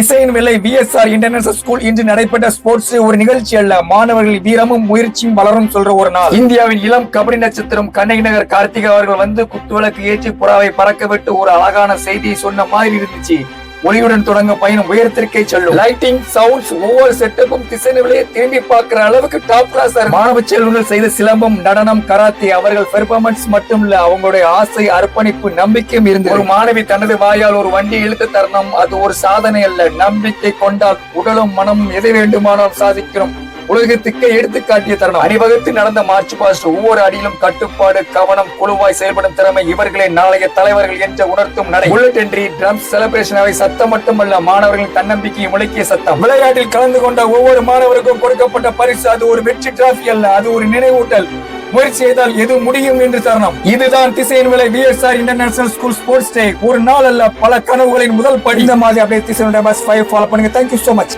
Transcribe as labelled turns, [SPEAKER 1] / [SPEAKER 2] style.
[SPEAKER 1] திசையின் விலை VSR international school இன்று நடைபெற்ற ஸ்போர்ட்ஸ் ஒரு நிகழ்ச்சி அல்ல. மாணவர்கள் வீரமும் முயற்சியும் வளரும் சொல்ற ஒரு நாள். இந்தியாவின் இளம் கபடி நட்சத்திரம் கண்ணகி நகர் கார்த்திகா அவர்கள் வந்து குத்துவிளக்கு ஏற்றி புறாவை பறக்க விட்டு ஒரு அழகான செய்தியை சொன்ன மாதிரி இருந்துச்சு. ஒளியுடன் தொடங்க பயணம் உயரத்திற்கே செல்லும். லைட்டிங் சவுண்ட்ஸ் ஒவ்வொரு செட்டப்பும் திசைநிலையை திரும்பி பார்க்கிற அளவுக்கு டாப் கிளாஸ் மாணவ செல்வங்கள் செய்த சிலம்பம் நடனம் கராத்தே அவர்கள் பெர்ஃபார்மன்ஸ் மட்டும் இல்ல அவங்களுடைய ஆசை அர்ப்பணிப்பு நம்பிக்கையும் இருந்தது. ஒரு மாணவி தனது வாயால் ஒரு வண்டி இழுத்து தரணும் அது ஒரு சாதனை அல்ல. நம்பிக்கை கொண்டால் உடலும் மனமும் எதை வேண்டுமானாலும் சாதிக்கிறோம். உலகத்துக்கு எடுத்துக்காட்டிய தருணம். அணிவகுத்து நடந்த மார்ச் பாஸ்ட் ஒவ்வொரு அடியிலும் கட்டுப்பாடு கவனம் குழுவாய் செயல்படும் திறமை இவர்களே நாளைய தலைவர்கள் என்று உணர்த்தும் நடை. புல்லட் ட்ரம்ஸ் செலிப்ரேஷன் அவை சத்தம் மட்டுமல்ல மாணவர்களின் தன்னம்பிக்கையை முழக்கிய சத்தம். விளையாட்டில் கலந்து கொண்ட ஒவ்வொரு மாணவருக்கும் கொடுக்கப்பட்ட பரிசு அது ஒரு வெற்றி டிராஃபி அல்ல அது ஒரு நினைவூட்டல். முயற்சி செய்தால் எது முடியும் என்று தருணம். இதுதான் திசையின் விலை VSR international school sports day ஒரு நாள் அல்ல பல கனவுகளின் முதல் படி. இந்த மாதிரி அப்படியே திசையின் பஸ் ஃபைவ் ஃபாலோ பண்ணுங்க. Thank you so much